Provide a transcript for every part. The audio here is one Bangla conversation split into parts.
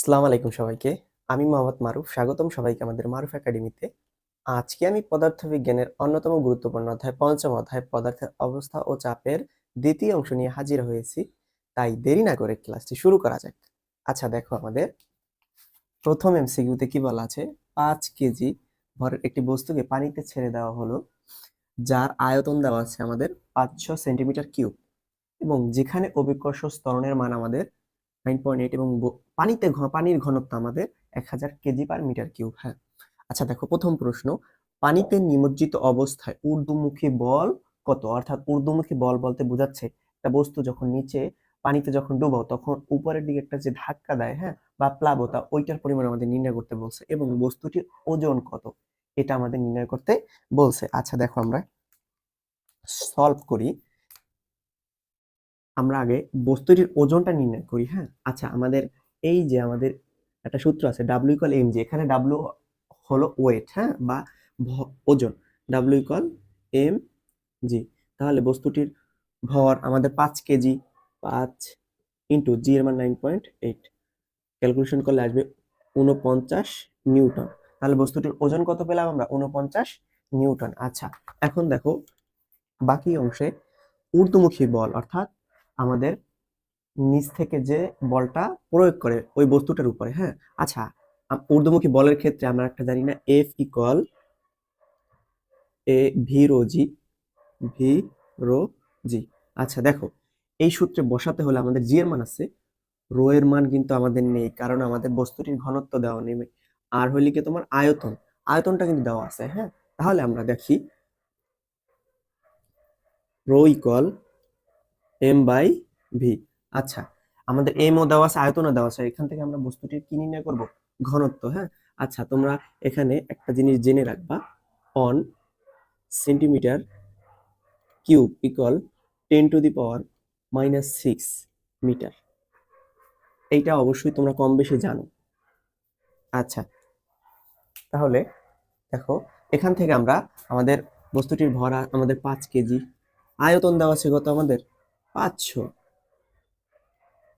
আসসালামু আলাইকুম সবাইকে। আমি মোহাম্মদ মারুফ। স্বাগতম সবাইকে আমাদের মারুফ একাডেমিতে। আজকে আমি পদার্থবিজ্ঞানের অন্যতম গুরুত্বপূর্ণ অধ্যায়, পঞ্চম অধ্যায়, পদার্থের অবস্থা ও চাপের দ্বিতীয় অংশ নিয়ে হাজির হয়েছি। তাই দেরি না করে ক্লাসটি শুরু করা যাক। আচ্ছা দেখো আমাদের। প্রথম এমসিকিউতে কি বলা আছে? পাঁচ কেজি ভরের একটি বস্তুকে পানিতে ছেড়ে দেওয়া হলো, যার আয়তন দেওয়া আছে আমাদের পাঁচশো সেন্টিমিটার কিউব। এবং যেখানে অভিকর্ষ স্তরণের মান আমাদের নাইন পয়েন্ট এইট এবং পানিতে পানির ঘনত্ব আমাদের এক হাজার কেজি পার মিটার কিউব হ্যাঁ? আচ্ছা দেখো, প্রথম প্রশ্ন, পানিতে নিমজ্জিত অবস্থায় ঊর্ধ্বমুখী বল কত? অর্থাৎ ঊর্ধ্বমুখী বল বলতে বোঝাচ্ছে একটা বস্তু যখন নিচে পানিতে যখন ডুবাও তখন উপরের দিকে একটা যে ধাক্কা দেয় হ্যাঁ বা প্লাবতা ওইটার পরিমাণ আমাদের নির্ণয় করতে বলছে এবং বস্তুটির ওজন কত? এটা আমাদের নির্ণয় করতে বলছে। আচ্ছা দেখো আমরা সলভ করি। আমরা আগে বস্তুটির ওজনটা নির্ণয় করি হ্যাঁ? আচ্ছা আমাদের এই যে আমাদের একটা সূত্র আছে ডাব্লিউ ইকুয়াল এম জি এখানে ডাব্লিউ হলো ওয়েট হ্যাঁ? বা ওজন। ডাব্লিউ ইকুয়াল এম জি তাহলে বস্তুটির ভর আমাদের পাঁচ কেজি, পাঁচ ইন্টু জি এর মান নাইন পয়েন্ট এইট ক্যালকুলেশন করলে আসবে উনপঞ্চাশ নিউটন। তাহলে বস্তুটির ওজন কত পেলাম আমরা? উনপঞ্চাশ নিউটন। আচ্ছা এখন দেখো বাকি অংশে ঊর্ধ্বমুখী বল, অর্থাৎ আমাদের নিচ থেকে যে বলটা প্রয়োগ করে ওই বস্তুটার উপরে হ্যাঁ? আচ্ছা ঊর্ধ্বমুখী বলের ক্ষেত্রে আমরা একটা জানি না F equal A V rho G V rho G আচ্ছা দেখো, এই সূত্রে বসাতে হলে আমাদের জি এর মান আছে রো এর মান কিন্তু আমাদের নেই, কারণ আমাদের বস্তুটির ঘনত্ব দেওয়া নেই। আর হইলে কি তোমার আয়তন, আয়তনটা কিন্তু দেওয়া আছে হ্যাঁ? তাহলে আমরা দেখি rho equal M by V আচ্ছা আমাদের এম ও দেওয়া আছে, আয়তনও দেওয়া আছে। এখান থেকে আমরা বস্তুটির কি নির্ণয় করব? ঘনত্ব হ্যাঁ? আচ্ছা তোমরা এখানে একটা জিনিস জেনে রাখবা। One centimetre cube equal ten to the power minus six metre এইটা অবশ্যই তোমরা কম বেশি জানো। আচ্ছা তাহলে দেখো, এখান থেকে আমরা আমাদের বস্তুটির ভর, আমাদের পাঁচ কেজি আয়তন দেওয়া আছে কত আমাদের? পাঁচশো।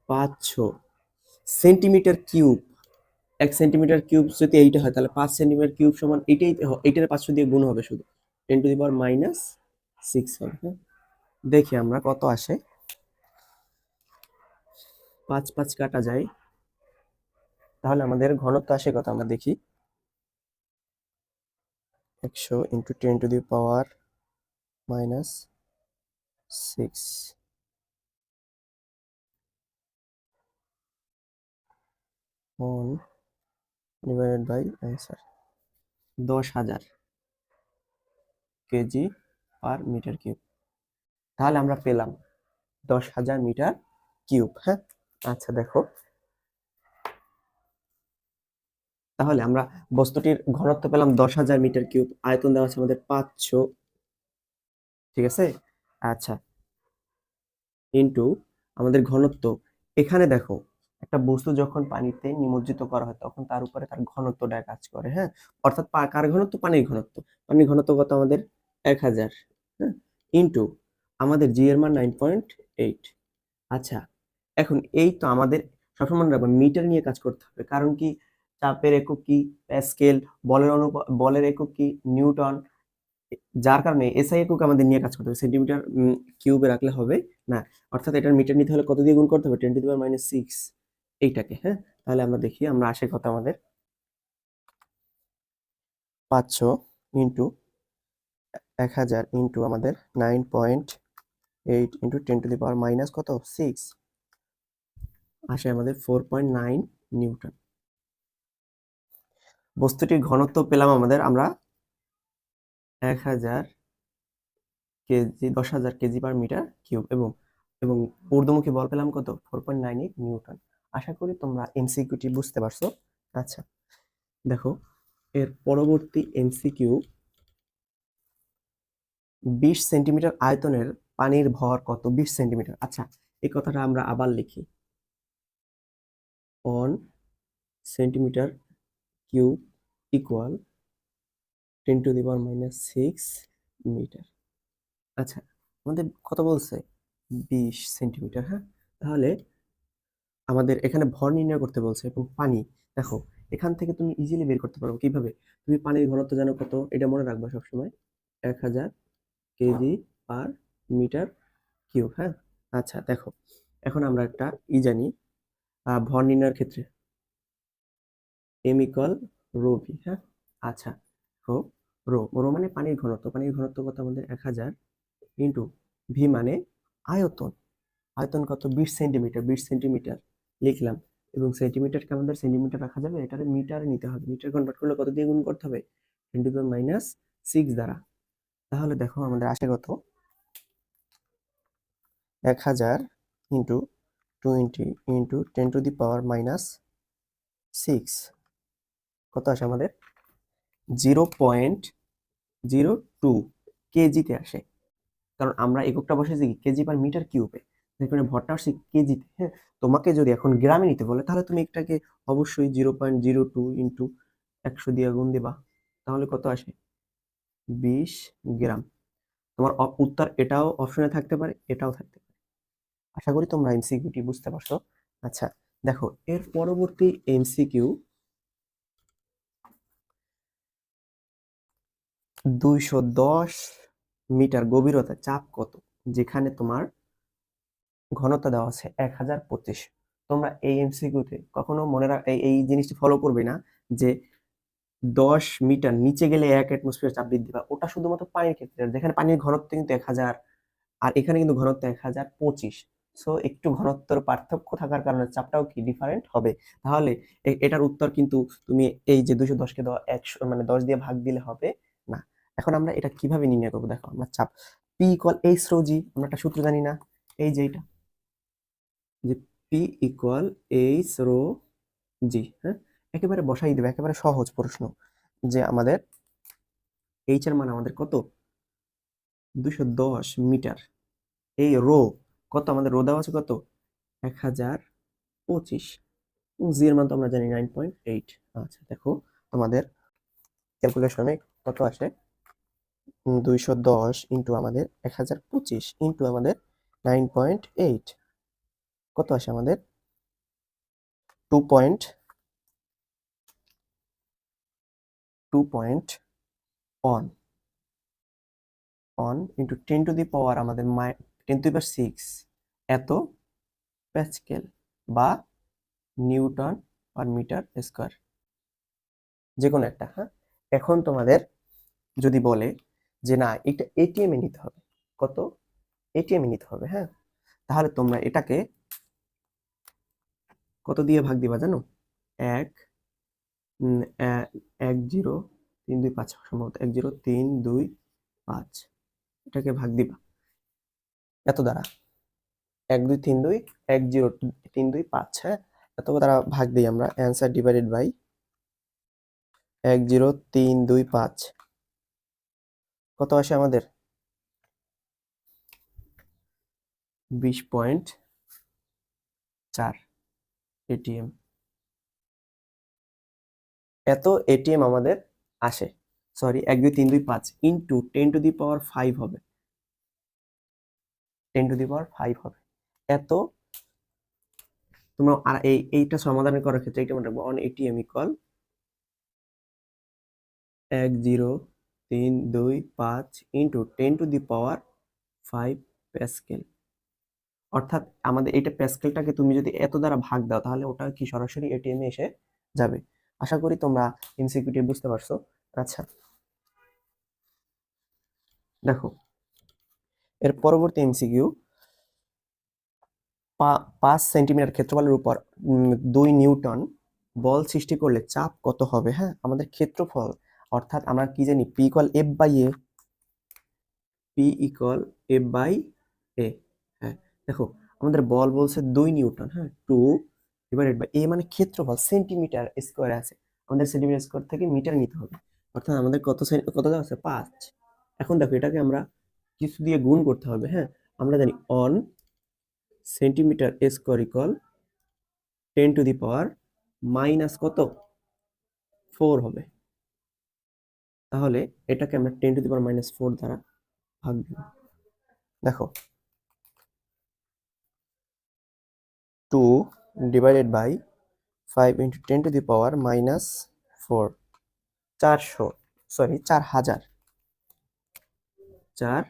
পাঁচশো। Centimetre cube. এক সেন্টিমিটার কিউব যদি এইটা হয়, তাহলে পাঁচ সেন্টিমিটার কিউব সমান এইটাই এইটার পাঁচশো দিয়ে গুণ হবে শুধু। Ten to the power minus six হবে হ্যাঁ? দেখি আমরা কত আসে। পাঁচ পাঁচ কাটা যায়। তাহলে আমাদের ঘনত্ব আসে কত আমরা দেখি। একশো into ten to the power minus six. One divided by answer দশ হাজার কেজি পার মিটার কিউব। তাহলে আমরা পেলাম দশ হাজার মিটার কিউব হ্যাঁ? আচ্ছা দেখো। তাহলে আমরা বস্তুটির ঘনত্ব পেলাম দশ হাজার মিটার কিউব, আয়তন দেওয়া আছে আমাদের পাঁচশো। ঠিক আছে? আচ্ছা। ইন্টু আমাদের ঘনত্ব, এখানে দেখো একটা বস্তু যখন পানিতে নিমজ্জিত করা হয়, তখন তার উপরে তার ঘনত্বটা কাজ করে হ্যাঁ? অর্থাৎ কার ঘনত্ব? পানির ঘনত্ব। পানির ঘনত্ব কত আমাদের? এক হাজার হ্যাঁ? ইন্টু আমাদের জি এর মান নাইন পয়েন্ট এইট আচ্ছা এখন এই তো আমাদের সবসময় রাখবেন মিটার নিয়ে কাজ করতে হবে। কারণ কি? চাপের একক কি? প্যাসকেল বলের অনুপ বলের একক কি? নিউটন, যার কারণে এসআই একক আমাদের নিয়ে কাজ করতে হবে। সেন্টিমিটার কিউবে রাখলে হবে না। অর্থাৎ এটার মিটার নিতে হলে কত দিয়ে গুণ করতে হবে? টেন টু মাইনাস সিক্স এইটাকে হ্যাঁ? তাহলে আমরা দেখি, আমরা আসে কত আমাদের? পাঁচশো ইন্টু এক হাজার ইন্টু আমাদের nine point eight into ten to the power minus কত? সিক্স। আসে আমাদের ফোর পয়েন্ট নাইন নিউটন। বস্তুটির ঘনত্ব পেলাম আমাদের আমরা এক হাজার কেজি, দশ হাজার কেজি পার মিটার কিউব এবং এবং ঊর্ধ্বমুখী বল পেলাম কত? Four point nine eight newton. আশা করি তোমরা এমসিকিউটি বুঝতে পারছ। আচ্ছা দেখো, এর পরবর্তী এমসিকিউ বিশ সেন্টিমিটার আয়তনের পানির ভর কত? বিশ সেন্টিমিটার। আচ্ছা এই কথাটা আমরা আবার লিখি। One centimetre cube equal ten to the power minus six metre. আচ্ছা আমাদের কত বলছে বিশ সেন্টিমিটার হ্যাঁ? তাহলে আমাদের এখানে ভর নির্ণয় করতে বলছে এবং পানি, দেখো, এখান থেকে তুমি ইজিলি বের করতে পারো কীভাবে? তুমি পানির ঘনত্ব জানো কত? এটা মনে রাখবা সবসময়। এক হাজার কেজি পার মিটার কিউব হ্যাঁ? আচ্ছা দেখো, এখন আমরা একটা ই জানি ভর নির্ণয়ের ক্ষেত্রে। এম ভি হ্যাঁ? আচ্ছা রো রো রো মানে পানির ঘনত্ব। পানির ঘনত্ব কত আমাদের? এক হাজার ইন্টু ভি মানে আয়তন। আয়তন কত? বিশ সেন্টিমিটার বিশ সেন্টিমিটার। লিখলাম। এবং সেন্টিমিটারকে আমাদের সেন্টিমিটার রাখা যাবে? এটারে মিটারে নিতে হবে। মিটার কনভার্ট করলে কত দিয়ে গুণ করতে হবে? টেন টু মাইনাস সিক্স দ্বারা। তাহলে দেখো আমাদের আসে কত? এক হাজার into twenty into ten to the power minus six কত আসে আমাদের? জিরো পয়েন্ট জিরো টু কেজিতে আসে। কারণ আমরা এককটা বসেছি কেজি পার মিটার কিউবে এখানে ভরটা আসছে কেজিতে হ্যাঁ? তোমাকে যদি এখন গ্রামে নিতে বলে, তাহলে তুমি এটাকে অবশ্যই zero point zero two into একশো দিয়ে গুণ দেবা। তাহলে কত আসে? বিশ গ্রাম। তোমার উত্তর এটাও অপশনে থাকতে পারে, এটাও থাকতে পারে। আশা করি তোমরা এমসিকিউটি বুঝতে পারছ। আচ্ছা দেখো, এর পরবর্তী এমসিকিউ দুইশো দশ মিটার গভীরতা চাপ কত? যেখানে তোমার ঘনত্ব দেওয়া আছে এক হাজার পঁচিশ। তোমরা এই এমসিকিউতে কখনো মনে রাখ, এই- জিনিসটি ফলো করবে না যে দশ মিটার নিচে গেলে এক অ্যাটমসফিয়ার চাপ বৃদ্ধি পায়। ওটা শুধুমাত্র পানির ক্ষেত্রে যেখানে পানির ঘনত্ব কিন্তু এক হাজার আর এখানে কিন্তু ঘনত্ব এক হাজার পঁচিশ। সো একটু ঘনত্বর পার্থক্য থাকার কারণে চাপটাও কি ডিফারেন্ট হবে? তাহলে এটার উত্তর কিন্তু তুমি এই যে দুশো দশকে দেওয়া একশো মানে দশ দিয়ে ভাগ দিলে হবে না। এখন আমরা এটা কীভাবে নির্ণয় করব? দেখো, আমরা চাপ P equal H rho G আমরা একটা সূত্র জানি না। এই যে এটা। যে P equal H rho G হ্যাঁ? একেবারে বসাই দেবে, একেবারে সহজ প্রশ্ন যে আমাদের এইচ এর মান আমাদের কত? দুশো দশ মিটার। এই রো কত? আমাদের রো দেওয়া আছে কত? এক হাজার পঁচিশ। জি এর মান তো আমরা জানি নাইন পয়েন্ট এইট। আচ্ছা দেখো আমাদের ক্যালকুলেশনে কত আসে? দুইশো দশ ইন্টু আমাদের এক হাজার পঁচিশ ইন্টু আমাদের নাইন পয়েন্ট এইট। কত আসে আমাদের? Two point two point one one into ten to the power আমাদের টেন টু পাওয়ার সিক্স এত প্যাসকেল বা নিউটন পার মিটার স্কোয়ার যে কোনো একটা হ্যাঁ? এখন তোমাদের যদি বলে যে না, এটা এটিএম নিতে হবে। কত? এটিএম নিতে হবে হ্যাঁ? তাহলে তোমরা এটাকে কত দিয়ে ভাগ দিবা জানো? এক এক জিরো, তিন, দুই, পাঁচ সম্ভবত এক জিরো, তিন, দুই, পাঁচ। এটাকে ভাগ দিবা। এত দ্বারা। এক, দুই, তিন, দুই, এক, জিরো, তিন, দুই, পাঁচ হ্যাঁ? এত দ্বারা ভাগ দিই আমরা। অ্যান্সার ডিভাইডেড বাই এক, জিরো, তিন, দুই, পাঁচ। কত আসে আমাদের? বিশ পয়েন্ট চার। এটিএম। এত এটিএম আমাদের আসে। সরি, এক, দুই, তিন, দুই, পাঁচ into ten to the power five হবে। Ten to the power five হবে। এত তোমরা আর এই, এইটা সমাধান করার ক্ষেত্রে এইটা মনে রাখব অন এটিএম ইকুয়াল এক, জিরো, তিন, দুই, পাঁচ into ten to the power five pascal অর্থাৎ আমাদের এইটা প্যাসকেলটাকে তুমি যদি এত দ্বারা ভাগ দাও, তাহলে ওটা কি সরাসরি এটিএম এ এসে যাবে? আশা করি তোমরা এমসিকিউটি বুঝতে পারছ। আচ্ছা। দেখো, এর পরবর্তী এমসিকিউ পাঁচ সেন্টিমিটার ক্ষেত্রফলের উপর দুই নিউটন বল সৃষ্টি করলে চাপ কত হবে হ্যাঁ? আমাদের ক্ষেত্রফল, অর্থাৎ আমরা কি জানি, P equal F by A. P equal F by A. দেখো, আমাদের বল বলছে দুই নিউটন হ্যাঁ? টু ডিভাইডেড বাই এ মানে ক্ষেত্রফল সেন্টিমিটার স্কোয়ার আছে। আমাদের সেন্টিমিটার স্কোয়ার থেকে মিটার নিতে হবে। অর্থাৎ আমাদের কত কত দেওয়া আছে? পাঁচ। এখন দেখো, এটাকে আমরা কিছু দিয়ে গুণ করতে হবে হ্যাঁ? আমরা জানি one centimetre square equal ten to the power minus কত? ফোর হবে। তাহলে এটাকে আমরা ten to the power minus four দ্বারা ভাগ দিব। দেখো two divided by five into ten to the power minus four চারশো সরি চার হাজার। চার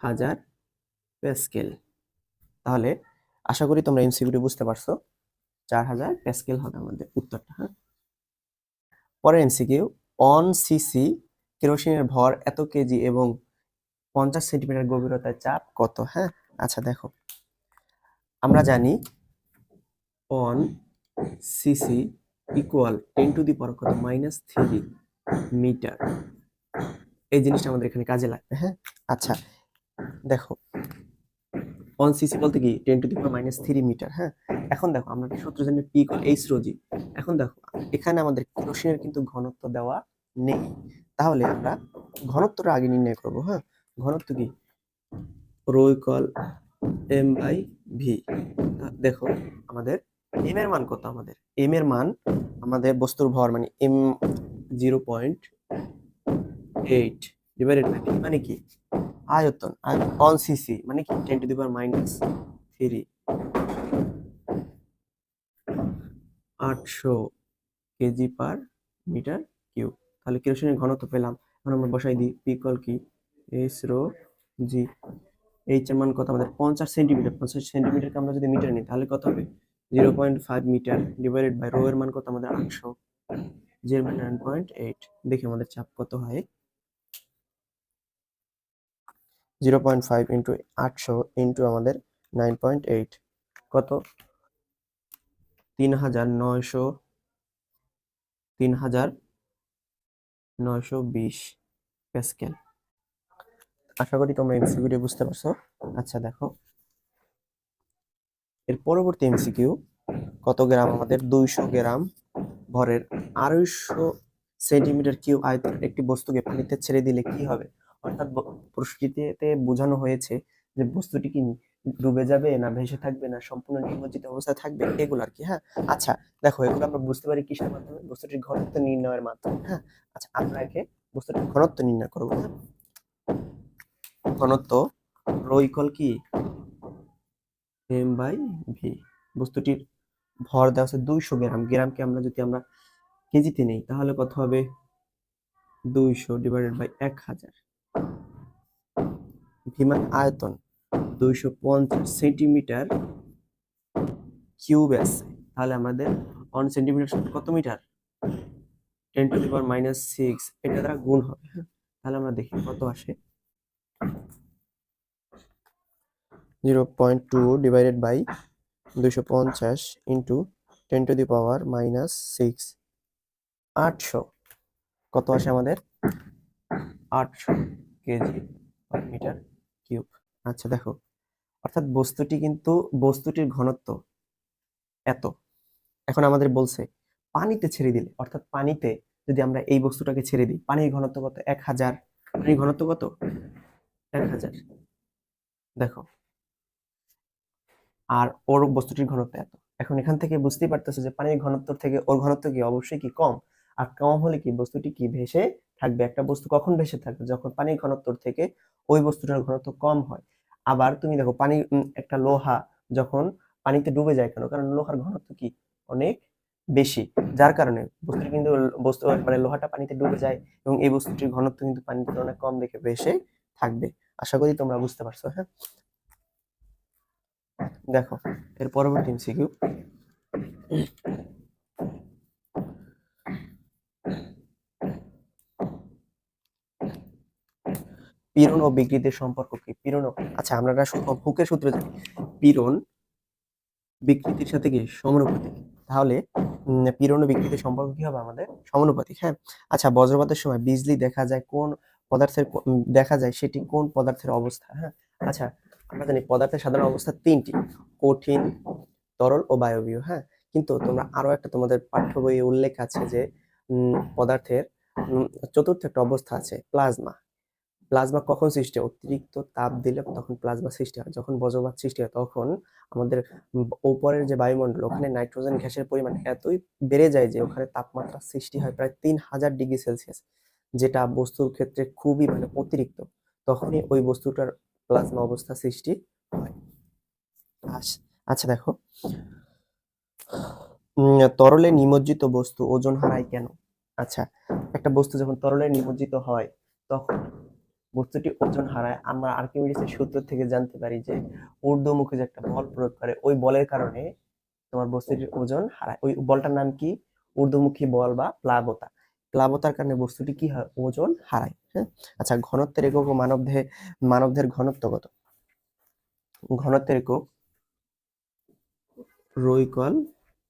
হাজার প্যাসকেল। তাহলে আশা করি তোমরা এমসিকিউটি বুঝতে পারছ। চার হাজার প্যাসকেল হবে আমাদের উত্তরটা হ্যাঁ? পরের এমসিকিউ অন সিসি কেরোসিনের ভর এত কেজি এবং পঞ্চাশ সেন্টিমিটার গভীরতায় চাপ কত হ্যাঁ? আচ্ছা দেখো। আমরা জানি one cc equal ten to the power কত? মাইনাস থ্রি মিটার এই জিনিসটা আমাদের এখানে কাজে লাগবে হ্যাঁ? আচ্ছা দেখো অন সিসি বলতে কি? Ten to the power minus three metre হ্যাঁ? এখন দেখো, আমরা সূত্র জানি পি ইকুয়াল এইচ রোজি এখন দেখো, এখানে আমাদের কেরোসিনের কিন্তু ঘনত্ব দেওয়া নেই। তাহলে আমরা ঘনত্বটা আগে নির্ণয় করব হ্যাঁ? ঘনত্ব কি? Rho equal M by V দেখো, আমাদের এম এর মান কত আমাদের? এম এর মান আমাদের বস্তুর ভর মানে M zero point eight divided by মানে কি? আয়তন অন সিসি মানে কি? Ten to the power minus three আটশো কেজি পার মিটার কিউব তাহলে কেরোসিনের ঘনত্ব পেলাম। এখন আমরা বসাই দিই পিকল কি? এস রো জি এইচ এর মান কত? আমাদের পঞ্চাশ সেন্টিমিটার পঞ্চাশ সেন্টিমিটারকে আমরা যদি মিটার নিই, তাহলে কত হবে? Zero point five metre divided by rho এর মান কত? আমাদের আটশো। জি এর মান নাইন পয়েন্ট এইট দেখি আমাদের চাপ কত হয়। জিরো পয়েন্ট ফাইভ ইন্টু আটশো ইন্টু আমাদের নাইন পয়েন্ট এইট কত? তিন হাজার নয়শো, তিন হাজার নয়শো বিশ প্যাসকেল। আশা করি তোমরা এমসিকিউটি বুঝতে পারছ। আচ্ছা দেখো। এর পরবর্তী এমসিকিউ কত গ্রাম? আমাদের দুইশো গ্রাম ভরের আড়াইশো সেন্টিমিটার কিউ আয়তনের একটি বস্তুকে পানিতে ছেড়ে দিলে কি হবে? অর্থাৎ প্রশ্নটিতে বোঝানো হয়েছে যে বস্তুটি কি ডুবে যাবে না ভেসে থাকবে না, সম্পূর্ণ নিমজ্জিত অবস্থায় থাকবে, এগুলো আর কি হ্যাঁ? আচ্ছা দেখো, এগুলো আমরা বুঝতে পারি কিসের মাধ্যমে? বস্তুটির ঘনত্ব নির্ণয়ের মাধ্যমে হ্যাঁ? আচ্ছা আমরা একে বস্তুটির ঘনত্ব নির্ণয় করব হ্যাঁ? ঘনত্ব রো ইকুয়াল কি? এম বাই ভি বস্তুটির ভর দেওয়া আছে দুইশো গ্রাম। গ্রামকে আমরা যদি আমরা কেজিতে নেই, তাহলে কত হবে? দুইশো ডিভাইডেড বাই এক হাজার। ভিমান আয়তন দুইশো পঞ্চাশ সেন্টিমিটার কিউব আছে। তাহলে আমাদের ওয়ান সেন্টিমিটার কত metre? Ten to the power minus six এটা দ্বারা গুণ হবে। তাহলে আমরা দেখি কত আসে। Zero point two divided by দুইশো পঞ্চাশ into ten to the power minus six আটশো। কত আসে আমাদের? আটশো কেজি মিটার কিউব আচ্ছা দেখো। অর্থাৎ বস্তুটি কিন্তু, বস্তুটির ঘনত্ব এত। এখন আমাদের বলছে, পানিতে ছেড়ে দিলে, অর্থাৎ পানিতে যদি আমরা এই বস্তুটাকে ছেড়ে দিই, পানির ঘনত্ব কত? এক হাজার। পানির ঘনত্ব কত? এক হাজার। দেখো আর ওর বস্তুটির ঘনত্ব এত। এখন এখান থেকে বুঝতেই পারতেছে যে পানির ঘনত্ব থেকে ওর ঘনত্ব কি অবশ্যই কি কম? আর কম হলে কি বস্তুটি কি ভেসে থাকবে? একটা বস্তু কখন ভেসে থাকবে? যখন পানির ঘনত্ব থেকে ওই বস্তুটার ঘনত্ব কম হয়। আবার তুমি দেখো পানি একটা লোহা যখন পানিতে ডুবে যায় কেন? কারণ লোহার ঘনত্ব কি? অনেক বেশি। যার কারণে বস্তুটি কিন্তু বস্তু মানে লোহাটা পানিতে ডুবে যায় এবং এই বস্তুটির ঘনত্ব কিন্তু পানিতে অনেক কম দেখে ভেসে থাকবে। আশা করি তোমরা বুঝতে পারছ হ্যাঁ? দেখো, এর পরবর্তী এমসিকিউ। পীড়ন ও বিকৃতির সম্পর্ক কি? পীড়ন আচ্ছা আমরা হুকের সূত্র জানি। পীড়ন বিকৃতির সাথে কি? সমানুপাতিক। তাহলে পীড়ন ও বিকৃতির সম্পর্ক কি হবে আমাদের? সমানুপাতিক হ্যাঁ? আচ্ছা বজ্রপাতের সময় বিজলি দেখা যায় কোন পদার্থের দেখা যায় সেটি কোন পদার্থের অবস্থা হ্যাঁ? আচ্ছা আমরা জানি পদার্থের সাধারণ অবস্থা তিনটি, কঠিন, তরল ও বায়বীয় হ্যাঁ? কিন্তু তোমরা আরও একটা তোমাদের পাঠ্য বইয়ে উল্লেখ আছে যে পদার্থের চতুর্থ একটা অবস্থা আছে, প্লাজমা। প্লাজমা কখন সৃষ্টি হয়? অতিরিক্ত তাপ দিলে তখন প্লাজমা সৃষ্টি হয়। যখন বজ্রপাত সৃষ্টি হয়, তখন আমাদের উপরের যে বায়ুমণ্ডল, ওখানে নাইট্রোজেন গ্যাসের পরিমাণ এতই বেড়ে যায় যে, ওখানে তাপমাত্রা সৃষ্টি হয় প্রায় তিন হাজার ডিগ্রি সেলসিয়াস, যেটা বস্তুর ক্ষেত্রে খুবই মানে অতিরিক্ত। তখনই ওই বস্তুটার প্লাজমা অবস্থা সৃষ্টি হয়। আচ্ছা দেখো। তরলে নিমজ্জিত বস্তু ওজন হারায় কেন? আচ্ছা একটা বস্তু যখন তরলে নিমজ্জিত হয়, তখন বস্তুটি ওজন হারায়। আমরা আর্কিমিডিসের সূত্র থেকে জানতে পারি যে ঊর্ধ্বমুখী যে একটা বল প্রয়োগ করে, ওই বলের কারণে তোমার বস্তুটির ওজন হারায়। ওই বলটার নাম কি? ঊর্ধ্বমুখী বল বা প্লাবতা। প্লাবতার কারণে বস্তুটি কি হয়? ওজন হারায় হ্যাঁ? আচ্ছা ঘনত্বের একক ও মানবদেহে মানবদের ঘনত্ব কত? ঘনত্বের একক রো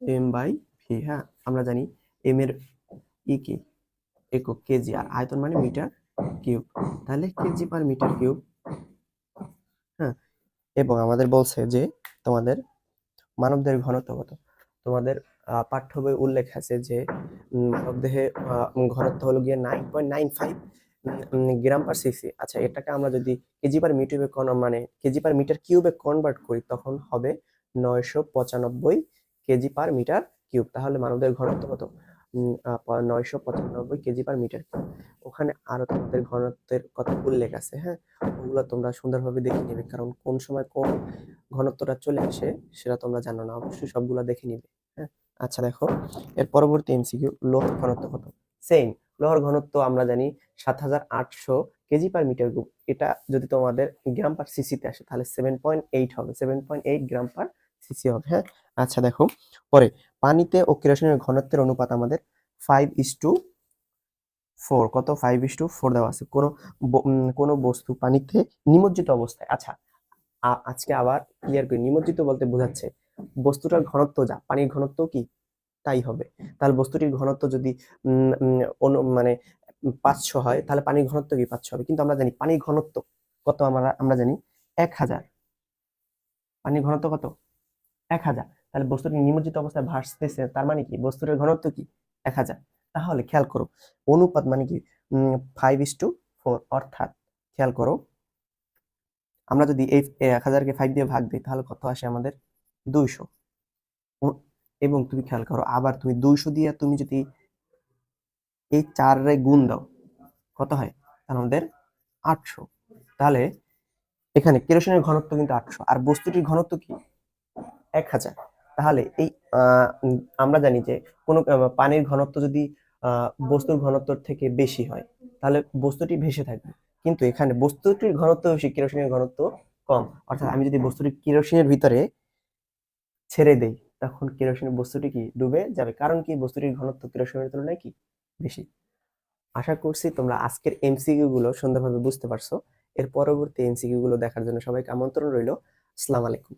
এম বাই ভি হ্যাঁ? আমরা জানি এম এর ই কি? একক কেজি আর আয়তন মানে মিটার কিউব। তাহলে কেজি পার মিটার কিউব হ্যাঁ? এবং আমাদের বলছে যে তোমাদের মানবদের ঘনত্ব কত? তোমাদের পাঠ্য বই উল্লেখ আছে যে মানবদেহে ঘনত্ব হলো গিয়ে nine point nine five gram per cc আচ্ছা এটাকে আমরা যদি কেজি পার মিটারে মানে কেজি পার মিটার কিউবে কনভার্ট করি, তখন হবে নয়শো পঁচানব্বই কেজি পার মিটার কিউব তাহলে মানবদেহের ঘনত্ব কত? নয়শো পঁচানব্বই কেজি পার মিটার ওখানে আরও তোমাদের ঘনত্বের কথা উল্লেখ আছে হ্যাঁ? ওগুলো তোমরা সুন্দরভাবে দেখে নেবে, কারণ কোন সময় কোন ঘনত্বটা চলে আসে সেটা তোমরা জানো না, অবশ্যই সবগুলো দেখে নিবে হ্যাঁ? আচ্ছা দেখো, এর পরবর্তী এমসিকিউ লোহার ঘনত্ব কত? সেম লোহার ঘনত্ব আমরা জানি সাত হাজার আটশো কেজি পার মিটার কিউব এটা যদি তোমাদের গ্রাম পার সিসিতে আসে, তাহলে সেভেন পয়েন্ট এইট হবে seven point eight gram per cc হবে হ্যাঁ? আচ্ছা দেখো, পরে পানিতে ও কেরোসিনের ঘনত্বের অনুপাত আমাদের ফাইভ ইস টু ফোর কত? ফাইভ ইস টু ফোর দেওয়া আছে। কোনো কোনো বস্তু পানিতে নিমজ্জিত অবস্থায়। আচ্ছা আজকে আবার ক্লিয়ার করি। নিমজ্জিত বলতে বোঝাচ্ছে বস্তুটার ঘনত্ব যা। পানির ঘনত্ব কি? তাই হবে। তাহলে বস্তুটির ঘনত্ব যদি মানে পাঁচশো হয়, তাহলে পানির ঘনত্ব কি? পাঁচশো হবে। কিন্তু আমরা জানি পানির ঘনত্ব কত? আমরা আমরা জানি এক হাজার। পানির ঘনত্ব কত? এক হাজার। তাহলে বস্তুটি নিমজ্জিত অবস্থায় ভাসতেছে, তার মানে কি? বস্তুটার ঘনত্ব কি? এক হাজার। তাহলে খেয়াল করো, অনুপাত মানে কি? ফাইভ ইস টু ফোর অর্থাৎ খেয়াল করো, আমরা যদি এই এক হাজারকে ফাইভ দিয়ে ভাগ দিই, তাহলে কত আসে আমাদের? দুইশো। এবং তুমি খেয়াল করো, আবার তুমি দুইশো দিয়ে তুমি যদি এই চারে গুণ দাও, কত হয়? তাহলে আমাদের আটশো। তাহলে এখানে কেরোসিনের ঘনত্ব কিন্তু আটশো, আর বস্তুটির ঘনত্ব কি? এক হাজার। তাহলে এই আমরা জানি যে কোনো পানির ঘনত্ব যদি বস্তুর ঘনত্ব থেকে বেশি হয়, তাহলে বস্তুটি ভেসে থাকবে। কিন্তু এখানে বস্তুটির ঘনত্ব বেশি, কেরোসিনের ঘনত্ব কম। অর্থাৎ আমি যদি বস্তুটি কেরোসিনের ভিতরে ছেড়ে দেই, তখন কেরোসিনের বস্তুটি কি ডুবে যাবে? কারণ কি বস্তুটির ঘনত্ব কেরোসিনের তুলনায় কি বেশি? আশা করছি তোমরা আজকের এমসিকিউ গুলো সুন্দরভাবে বুঝতে পারছ। এর পরবর্তী এমসিকিউ গুলো দেখার জন্য সবাইকে আমন্ত্রণ রইল। আসসালামু আলাইকুম।